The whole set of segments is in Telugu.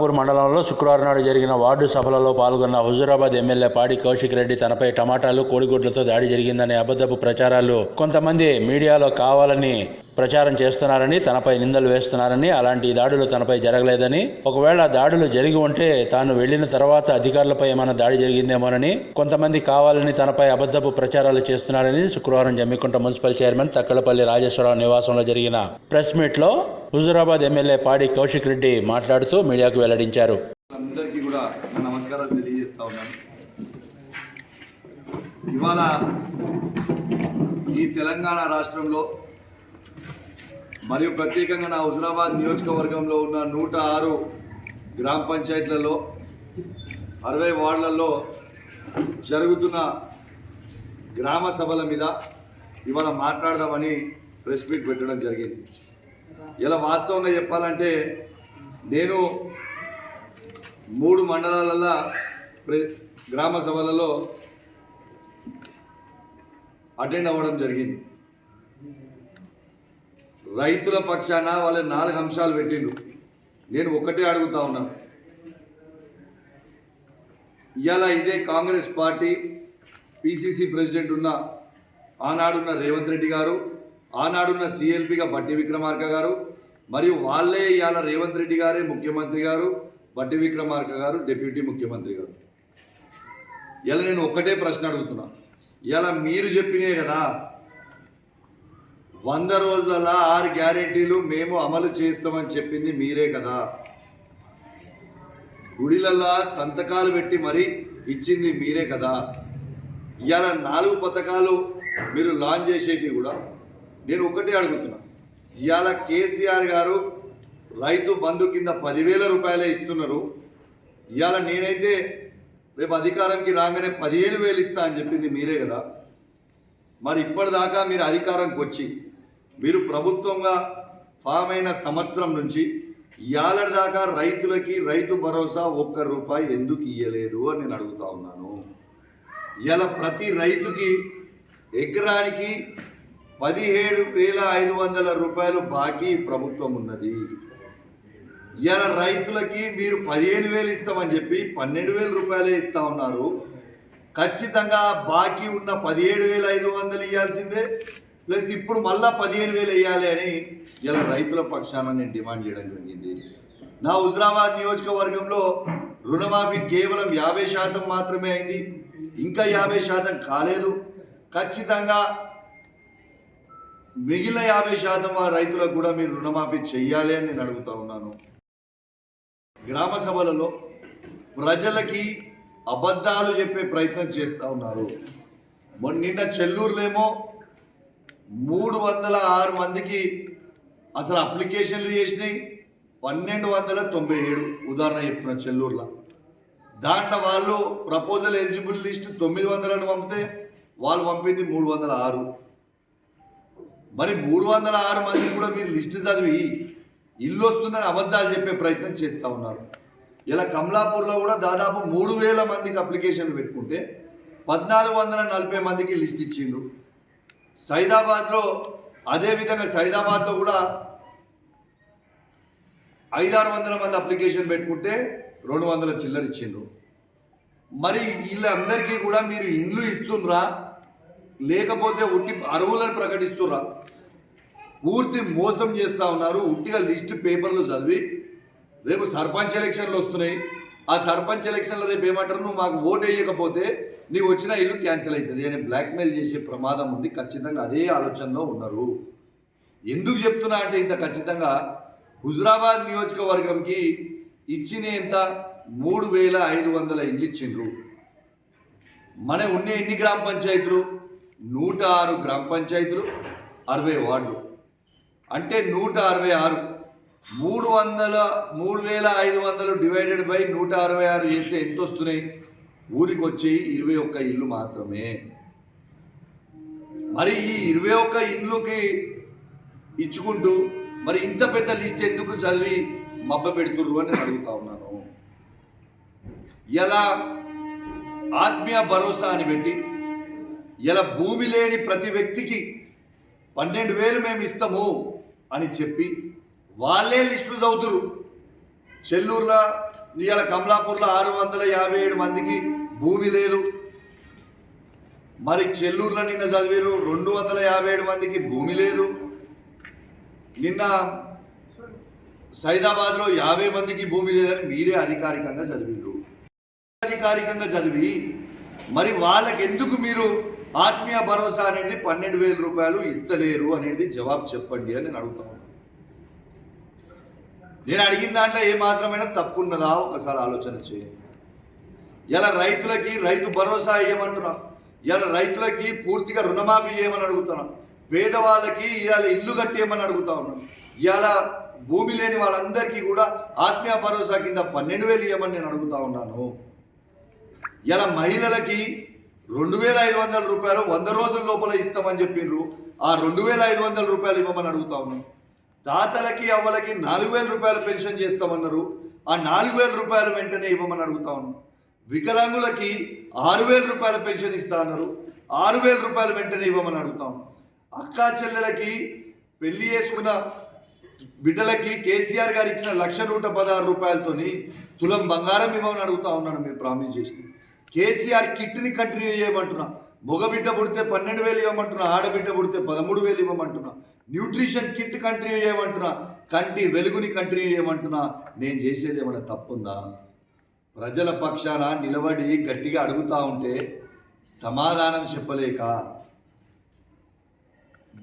కమలాపూర్ మండలంలో శుక్రవారం నాడు జరిగిన వార్డు సభలలో పాల్గొన్న హుజూరాబాద్ ఎమ్మెల్యే పాడి కౌశిక్ రెడ్డి తనపై టమాటాలు కోడిగుడ్లతో దాడి జరిగిందనే అబద్ధపు ప్రచారాలు కొంతమంది మీడియాలో కావాలని ప్రచారం చేస్తున్నారని తనపై నిందలు వేస్తున్నారని అలాంటి దాడులు తనపై జరగలేదని ఒకవేళ దాడులు జరిగి ఉంటే తాను వెళ్ళిన తర్వాత అధికారులపై ఏమైనా దాడి జరిగిందేమోనని కొంతమంది కావాలని తనపై అబద్ధపు ప్రచారాలు చేస్తున్నారని శుక్రవారం జమ్మికుంట మున్సిపల్ చైర్మన్ తక్కలపల్లి రాజేశ్వరరావు నివాసంలో జరిగిన ప్రెస్ మీట్లో హుజూరాబాద్ ఎమ్మెల్యే పాడి కౌశిక్ రెడ్డి మాట్లాడుతూ మీడియాకు వెల్లడించారు. అందరికీ కూడా నా నమస్కారాలు తెలియజేస్తా ఉన్నాను. ఇవాళ ఈ తెలంగాణ రాష్ట్రంలో మరియు ప్రత్యేకంగా నా హుజరాబాద్ నియోజకవర్గంలో ఉన్న నూట ఆరు గ్రామ పంచాయతీలలో అరవై వార్డులలో జరుగుతున్న గ్రామ సభల మీద ఇవాళ మాట్లాడదామని ప్రెస్ మీట్ పెట్టడం జరిగింది. ఇలా వాస్తవంగా చెప్పాలంటే నేను మూడు మండలాలలో గ్రామ సభలలో అటెండ్ అవ్వడం జరిగింది. రైతుల పక్షాన వాళ్ళ నాలుగు అంశాలు పెట్టిండు నేను ఒకటే అడుగుతా ఉన్నాను ఇవాళ ఇదే కాంగ్రెస్ పార్టీ పిసిసి ప్రెసిడెంట్ ఉన్న ఆనాడున్న రేవంత్ రెడ్డి గారు ఆనాడున్న సిఎల్పిగా బట్టి విక్రమార్క గారు మరియు వాళ్ళే ఇవాళ రేవంత్ రెడ్డి గారే ముఖ్యమంత్రి గారు బట్టి విక్రమార్క గారు డిప్యూటీ ముఖ్యమంత్రి గారు. ఇలా నేను ఒక్కటే ప్రశ్న అడుగుతున్నా. ఇలా మీరు చెప్పినే కదా వంద రోజులలో ఆరు గ్యారెంటీలు మేము అమలు చేస్తామని చెప్పింది మీరే కదా. గుడిలల్లా సంతకాలు పెట్టి మరి ఇచ్చింది మీరే కదా. ఇవాళ నాలుగు పథకాలు మీరు లాంచ్ చేసేటివి కూడా నేను ఒకటే అడుగుతున్నా. ఇవాళ కేసీఆర్ గారు రైతు బంధు కింద పదివేల రూపాయలే ఇస్తున్నారు. ఇవాళ నేనైతే రేపు అధికారంకి రాగానే పదిహేను వేలు ఇస్తా అని చెప్పింది మీరే కదా. మరి ఇప్పటిదాకా మీరు అధికారంకి వచ్చి మీరు ప్రభుత్వంగా ఫామ్ అయిన సంవత్సరం నుంచి ఇవాళ దాకా రైతులకి రైతు భరోసా ఒక్క రూపాయి ఎందుకు ఇయ్యలేదు అని నేను అడుగుతా ఉన్నాను. ఇవాళ ప్రతి రైతుకి ఎకరానికి పదిహేడు వేల ఐదు వందల రూపాయలు బాకీ ప్రభుత్వం ఉన్నది. ఇలా రైతులకి మీరు పదిహేను వేలు ఇస్తామని చెప్పి పన్నెండు వేల రూపాయలే ఇస్తా ఉన్నారు. ఖచ్చితంగా బాకీ ఉన్న పదిహేడు వేల ఐదు వందలు ఇవ్వాల్సిందే ప్లస్ ఇప్పుడు మళ్ళా పదిహేను వేలు వేయాలి అని ఇలా రైతుల పక్షాన నేను డిమాండ్ చేయడం జరిగింది. నా హుజరాబాద్ నియోజకవర్గంలో రుణమాఫీ కేవలం యాభై శాతం మాత్రమే అయింది. ఇంకా యాభై శాతం కాలేదు. ఖచ్చితంగా మిగిలిన యాభై శాతం ఆ రైతులకు కూడా మీరు రుణమాఫీ చెయ్యాలి అని నేను అడుగుతా ఉన్నాను. గ్రామ సభలలో ప్రజలకి అబద్ధాలు చెప్పే ప్రయత్నం చేస్తూ ఉన్నారు. నిన్న చెల్లూరులేమో మూడు వందల ఆరు మందికి అసలు అప్లికేషన్లు చేసినాయి. పన్నెండు వందల తొంభై ఏడు ఉదాహరణ చెప్పిన చెల్లూరులో. దాంట్లో వాళ్ళు ప్రపోజల్ ఎలిజిబుల్ లిస్ట్ తొమ్మిది వందలను పంపితే వాళ్ళు పంపింది మూడు వందల ఆరు. మరి మూడు వందల ఆరు మంది కూడా మీరు లిస్ట్ చదివి ఇల్లు వస్తుందని అబద్ధాలు చెప్పే ప్రయత్నం చేస్తూ ఉన్నారు. ఇలా కమలాపూర్లో కూడా దాదాపు మూడు వేల మందికి అప్లికేషన్లు పెట్టుకుంటే పద్నాలుగు వందల నలభై మందికి లిస్ట్ ఇచ్చిండ్రు. సైదాబాద్లో అదేవిధంగా సైదాబాద్లో కూడా ఐదారు వందల మంది అప్లికేషన్ పెట్టుకుంటే రెండు వందల చిల్లర ఇచ్చిండ్రు. మరి వీళ్ళందరికీ కూడా మీరు ఇండ్లు ఇస్తుండ్రా? లేకపోతే ఉట్టి అరువులను ప్రకటిస్తుర్రా? పూర్తి మోసం చేస్తూ ఉన్నారు. ఉట్టిగా లిస్ట్ పేపర్లు చదివి రేపు సర్పంచ్ ఎలక్షన్లు వస్తున్నాయి. ఆ సర్పంచ్ ఎలక్షన్లో రేపు ఏమంటారు? నువ్వు మాకు ఓటు వేయకపోతే నీవు వచ్చిన ఇల్లు క్యాన్సిల్ అవుతుంది. అని బ్లాక్మెయిల్ చేసే ప్రమాదం ఉంది. ఖచ్చితంగా అదే ఆలోచనలో ఉన్నారు. ఎందుకు చెప్తున్నా అంటే ఇంత ఖచ్చితంగా హుజురాబాద్ నియోజకవర్గంకి ఇచ్చిన ఎంత? మూడు వేల ఐదు వందల ఇల్లు ఇచ్చిండ్రు. మన ఉన్న ఎన్ని గ్రామ పంచాయతీలు? నూట ఆరు గ్రామ పంచాయతీలు అరవై వార్డులు. అంటే నూట అరవై ఆరు. మూడు వందల మూడు వేల ఐదు వందలు డివైడెడ్ బై నూట అరవై ఆరు చేస్తే ఎంత వస్తున్నాయి ఊరికి వచ్చి ఇరవై ఒక్క ఇల్లు మాత్రమే. మరి ఈ ఇరవై ఒక్క ఇండ్లుకి ఇచ్చుకుంటూ మరి ఇంత పెద్ద లిస్ట్ ఎందుకు చదివి మబ్బ పెడుతుర్రు అని అడుగుతా ఉన్నాను. ఎలా ఆత్మీయ భరోసా అని పెట్టి ఇలా భూమి లేని ప్రతి వ్యక్తికి పన్నెండు వేలు మేము ఇస్తాము అని చెప్పి వాళ్ళే లిస్టులు చదువుతురు. చెల్లూరులో ఇవాళ కమలాపూర్లో ఆరు వందల యాభై ఏడు మందికి భూమి లేదు. మరి చెల్లూరులో నిన్న చదివారు రెండు వందల యాభై ఏడు మందికి భూమి లేదు. నిన్న సైదాబాద్లో యాభై మందికి భూమి లేదని మీరే అధికారికంగా చదివిండ్రు అధికారికంగా చదివి మరి వాళ్ళకెందుకు మీరు ఆత్మీయ భరోసా అనేది పన్నెండు వేల రూపాయలు ఇస్తలేరు అనేది జవాబు చెప్పండి అని నేను అడుగుతాను నేను అడిగిన దాంట్లో ఏ మాత్రమైనా తప్పు ఉన్నదా ఒకసారి ఆలోచన చేయండి. ఇలా రైతులకి రైతు భరోసా ఇవ్వమంటున్నాం ఇలా రైతులకి పూర్తిగా రుణమాఫీ చేయమని అడుగుతున్నాం. పేదవాళ్ళకి ఇవాళ ఇల్లు కట్టేయమని అడుగుతా ఉన్నాను ఇవాళ భూమి లేని వాళ్ళందరికీ కూడా ఆత్మీయ భరోసా కింద పన్నెండు వేలు ఇవ్వమని నేను అడుగుతా ఉన్నాను. ఇలా మహిళలకి రెండు వేల ఐదు వందల రూపాయలు వంద రోజుల లోపల ఇస్తామని చెప్పిండ్రు ఆ రెండు వేల ఐదు వందల రూపాయలు ఇవ్వమని అడుగుతా తాతలకి అవ్వలకి నాలుగు వేల రూపాయలు పెన్షన్ చేస్తామన్నారు. ఆ నాలుగు వేల రూపాయలు వెంటనే ఇవ్వమని అడుగుతా వికలాంగులకి ఆరు వేల రూపాయల పెన్షన్ ఇస్తా అన్నారు. ఆరు వేల రూపాయలు వెంటనే ఇవ్వమని అడుగుతాం అక్కా చెల్లెలకి పెళ్ళి చేసుకున్న బిడ్డలకి కేసీఆర్ గారు ఇచ్చిన లక్ష నూట పదహారు రూపాయలతోని తులం బంగారం ఇవ్వమని అడుగుతా ఉన్నాను మీరు ప్రామిస్ చేసి. కేసీఆర్ కిట్ని కంటిన్యూ చేయమంటున్నా. మగబిడ్డ పుడితే పన్నెండు వేలు ఇవ్వమంటున్నా ఆడబిడ్డ పుడితే పదమూడు వేలు ఇవ్వమంటున్నా. న్యూట్రిషన్ కిట్ కంటిన్యూ చేయమంటున్నా. కంటి వెలుగుని కంటిన్యూ చేయమంటున్నా. నేను చేసేది ఏమైనా తప్పుందా? ప్రజల పక్షాన నిలబడి గట్టిగా అడుగుతా ఉంటే సమాధానం చెప్పలేక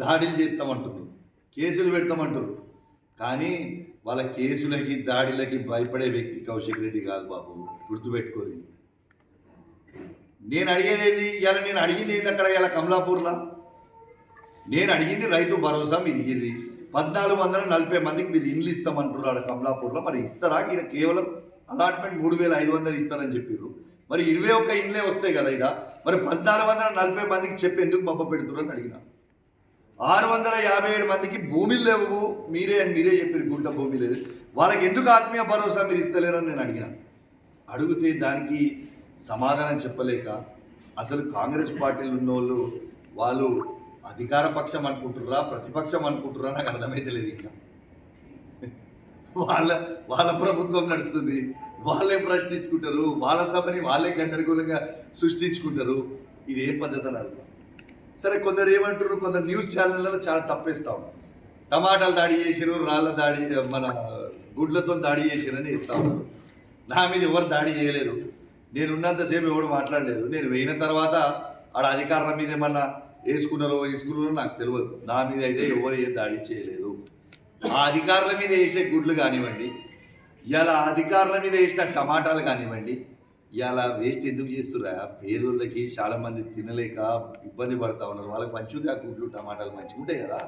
దాడులు చేస్తామంటున్నారు. కేసులు పెడతామంటారు కానీ వాళ్ళ కేసులకి దాడిలకి భయపడే వ్యక్తి కౌశిక్ రెడ్డి కాదు బాబు. గుర్తుపెట్టుకోలేదు నేను అడిగేది ఏంది? ఇవాళ నేను అడిగింది ఏంది అక్కడ ఇలా కమలాపూర్లో? నేను అడిగింది రైతు భరోసా మీరు ఇయ్యి పద్నాలుగు వందల నలభై మందికి మీరు ఇండ్లు ఇస్తామంటున్నారు ఆడ కమలాపూర్లో. మరి ఇస్తారా? ఈయన కేవలం అలాట్మెంట్ మూడు వేల ఐదు వందలు ఇస్తారని చెప్పారు మరి ఇరవై ఒక్క ఇండ్లే వస్తాయి కదా ఇక మరి పద్నాలుగు వందల నలభై మందికి చెప్పి ఎందుకు మబ్బ పెడుతున్నారు అడిగిన. ఆరు వందల యాభై ఏడు మందికి భూమిలు లేవు. మీరే అని మీరే చెప్పారు గుంట భూమి లేదు. వాళ్ళకి ఎందుకు ఆత్మీయ భరోసా మీరు ఇస్తలేరని నేను అడిగిన. అడిగితే దానికి సమాధానం చెప్పలేక అసలు కాంగ్రెస్ పార్టీలు ఉన్నోళ్ళు వాళ్ళు అధికార పక్షం అనుకుంటుర్రా ప్రతిపక్షం అనుకుంటుర్రా నాకు అర్థమైతే లేదు ఇంకా. వాళ్ళ వాళ్ళ ప్రభుత్వం నడుస్తుంది. వాళ్ళే ప్రశ్నించుకుంటారు. వాళ్ళ సభని వాళ్ళే గందరగోళంగా సృష్టించుకుంటారు. ఇది ఏ పద్ధతి అని అర్థం సరే కొందరు ఏమంటారు కొందరు న్యూస్ ఛానళ్ళలో చాలా తప్పేస్తా ఉన్నారు. టమాటాలు దాడి చేసిరు రాళ్ళ దాడి మన గుడ్లతో దాడి చేసిరని ఇస్తా ఉన్నారు. నా మీద ఎవరు దాడి చేయలేదు. నేను ఉన్నంతసేపు ఎవరు మాట్లాడలేదు. నేను పోయిన తర్వాత ఆడ అధికారుల మీద ఏమన్నా వేసుకున్నారో వేసుకున్నారో నాకు తెలియదు నా మీద అయితే ఎవరు ఏ దాడి చేయలేదు. ఆ అధికారుల మీద వేసే గుడ్లు కానివ్వండి ఇలా అధికారుల మీద వేసిన టమాటాలు కానివ్వండి ఇలా వేస్ట్ ఎందుకు చేస్తురా పేదోళ్ళకి చాలా మంది తినలేక ఇబ్బంది పడతా ఉన్నారు. వాళ్ళకి మంచిగా గుడ్లు టమాటాలు మంచిగా ఉంటాయి కదా.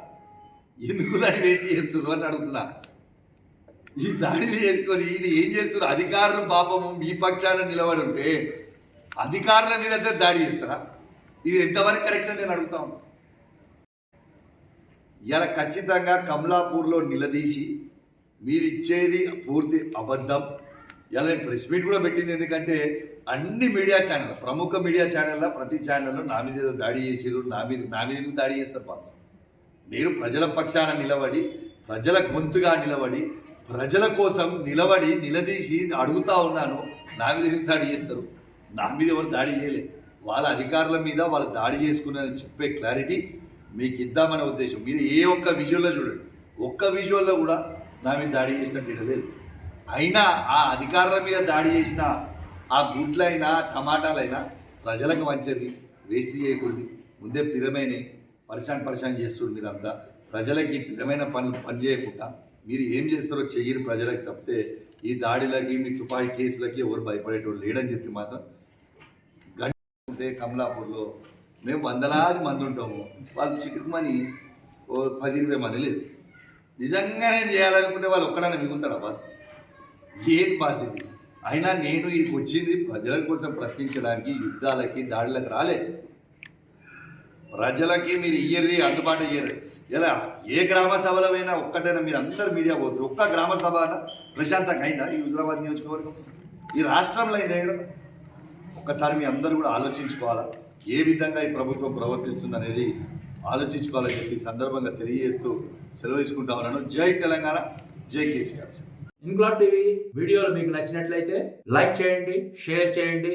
ఎందుకు దాన్ని వేస్ట్ చేస్తున్నారు అని అడుగుతున్నా. ఈ దాడిని చేసుకొని ఇది ఏం చేస్తున్నారు? అధికారులు పాపము మీ పక్షాన నిలబడి ఉంటే అధికారుల మీద అయితే దాడి చేస్తారా? ఇది ఎంతవరకు కరెక్ట్ అని నేను అడుగుతా ఉన్నా. ఇలా ఖచ్చితంగా కమలాపూర్లో నిలదీసి మీరు ఇచ్చేది పూర్తి అబద్ధం. ఇలా నేను ప్రెస్ మీట్ కూడా పెట్టింది ఎందుకంటే అన్ని మీడియా ఛానల్ ప్రముఖ మీడియా ఛానల్లో ప్రతి ఛానల్లో నా మీద దాడి చేసారు నా మీద నా మీద దాడి చేస్తారు బాస్? నేను ప్రజల పక్షాన నిలబడి ప్రజల గొంతుగా నిలబడి ప్రజల కోసం నిలబడి నిలదీసి అడుగుతా ఉన్నాను. నా మీద ఎందుకు దాడి చేస్తారు? నా మీద ఎవరు దాడి చేయలేదు వాళ్ళ అధికారుల మీద వాళ్ళు దాడి చేసుకున్నారని చెప్పే క్లారిటీ మీకు ఇద్దామనే ఉద్దేశం. మీరు ఏ ఒక్క విజువల్లో చూడండి. ఒక్క విజువల్లో కూడా నా మీద దాడి చేసినట్టు లేదు అయినా ఆ అధికారుల మీద దాడి చేసిన ఆ గుడ్లైనా టమాటాలైనా ప్రజలకు మంచిది వేస్ట్ చేయకూడదు. ముందే స్థిరమైన పరిశాన్ పరిశాన్ చేస్తుంది మీరంతా. ప్రజలకి స్థిరమైన పనులు పని చేయకుండా మీరు ఏం చేస్తారో చెయ్యని ప్రజలకు తప్పితే ఈ దాడిలకి మీ తుపాయి కేసులకి ఎవరు భయపడేటోడు లేడని చెప్పి మాత్రం గంటే ఉంటే కమలాపూర్లో మేము వందలాది మంది ఉంటాము. వాళ్ళు చిటుకుమని ఓ పది ఇరవై మంది లేదు. నిజంగానే చేయాలనుకుంటే వాళ్ళు ఒక్కడన్నా మిగులుతారా బాస్ ఏది బాస్ ఇది? అయినా నేను ఇక్కడికి వచ్చింది ప్రజల కోసం ప్రశ్నించడానికి యుద్ధాలకి దాడులకు రాలే. ప్రజలకి మీరు ఇయ్యర్రి అందుబాటు చేయరు ఇలా ఏ గ్రామ సభలమైనా ఒక్కటైనా మీరు అందరు మీడియా పోతారు. ఒక్క గ్రామ సభ ప్రశాంతంగా అయిందా ఈ హుజరాబాద్ నియోజకవర్గం? ఈ రాష్ట్రంలో అయిందా ఒక్కసారి మీ అందరూ కూడా ఆలోచించుకోవాలా? ఏ విధంగా ఈ ప్రభుత్వం ప్రవర్తిస్తుంది అనేది ఆలోచించుకోవాలని చెప్పి సందర్భంగా తెలియజేస్తూ సెలవు తీసుకుంటా ఉన్నాను. జై తెలంగాణ జై కేసీఆర్. ఇంక్లాబ్ టీవీ వీడియోలు మీకు నచ్చినట్లయితే లైక్ చేయండి షేర్ చేయండి.